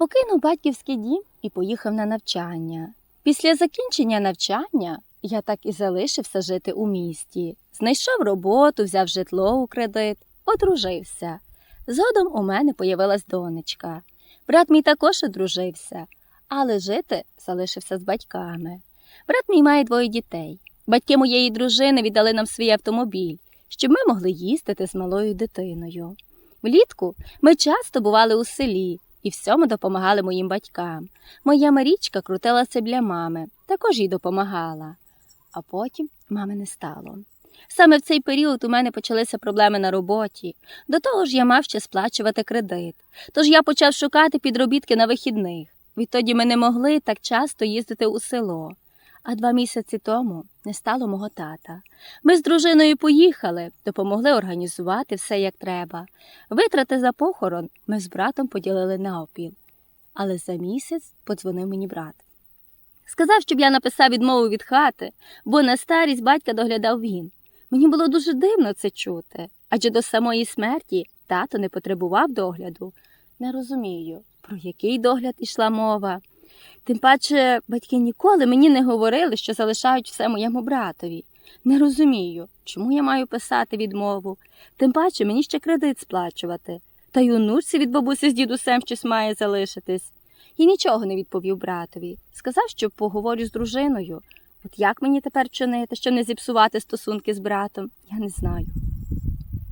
Покинув батьківський дім і поїхав на навчання. Після закінчення навчання я так і залишився жити у місті. Знайшов роботу, взяв житло у кредит, одружився. Згодом у мене появилась донечка. Брат мій також одружився, але жити залишився з батьками. Брат мій має двоє дітей. Батьки моєї дружини віддали нам свій автомобіль, щоб ми могли їздити з малою дитиною. Влітку ми часто бували у селі і всьому допомагали моїм батькам. Моя Марічка крутилася для мами, також їй допомагала. А потім мами не стало. Саме в цей період у мене почалися проблеми на роботі. До того ж, я мав ще сплачувати кредит. Тож я почав шукати підробітки на вихідних. Відтоді ми не могли так часто їздити у село. А два місяці тому не стало мого тата. Ми з дружиною поїхали, допомогли організувати все як треба. Витрати за похорон ми з братом поділили навпіл. Але за місяць подзвонив мені брат. Сказав, щоб я написав відмову від хати, бо на старість батька доглядав він. Мені було дуже дивно це чути, адже до самої смерті тато не потребував догляду. Не розумію, про який догляд ішла мова. Тим паче батьки ніколи мені не говорили, що залишають все моєму братові. Не розумію, чому я маю писати відмову. Тим паче мені ще кредит сплачувати. Та й онучці від бабусі з дідусем щось має залишитись. І нічого не відповів братові. Сказав, що поговорю з дружиною. От як мені тепер чинити, щоб не зіпсувати стосунки з братом, я не знаю.